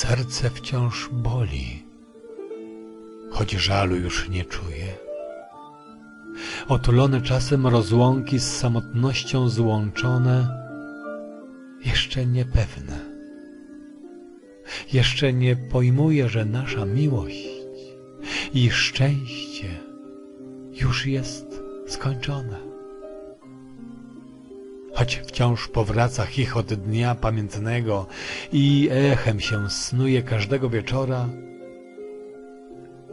Serce wciąż boli, choć żalu już nie czuję. Otulone czasem rozłąki z samotnością złączone, jeszcze niepewne. Jeszcze nie pojmuję, że nasza miłość i szczęście już jest skończone. Choć wciąż powraca chichot dnia pamiętnego i echem się snuje każdego wieczora,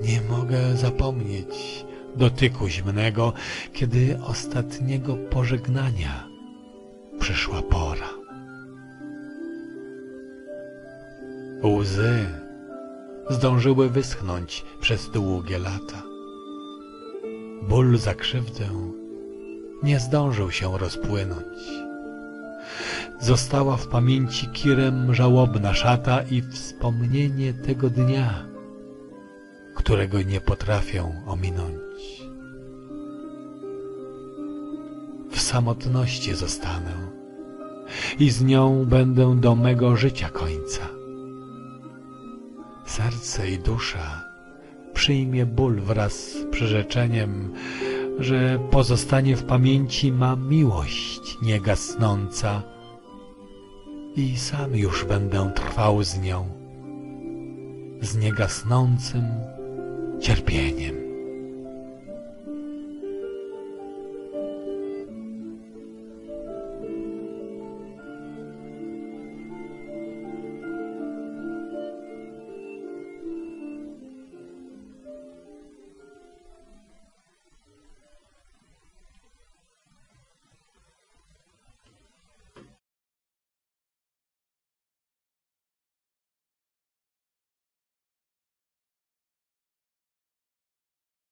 nie mogę zapomnieć dotyku zimnego, kiedy ostatniego pożegnania przyszła pora. Łzy zdążyły wyschnąć przez długie lata. Ból za krzywdę nie zdążył się rozpłynąć. Została w pamięci kirem żałobna szata i wspomnienie tego dnia, którego nie potrafię ominąć. W samotności zostanę i z nią będę do mego życia końca. Serce i dusza przyjmie ból wraz z przyrzeczeniem, że pozostanie w pamięci ma miłość niegasnąca i sam już będę trwał z nią, z niegasnącym cierpieniem.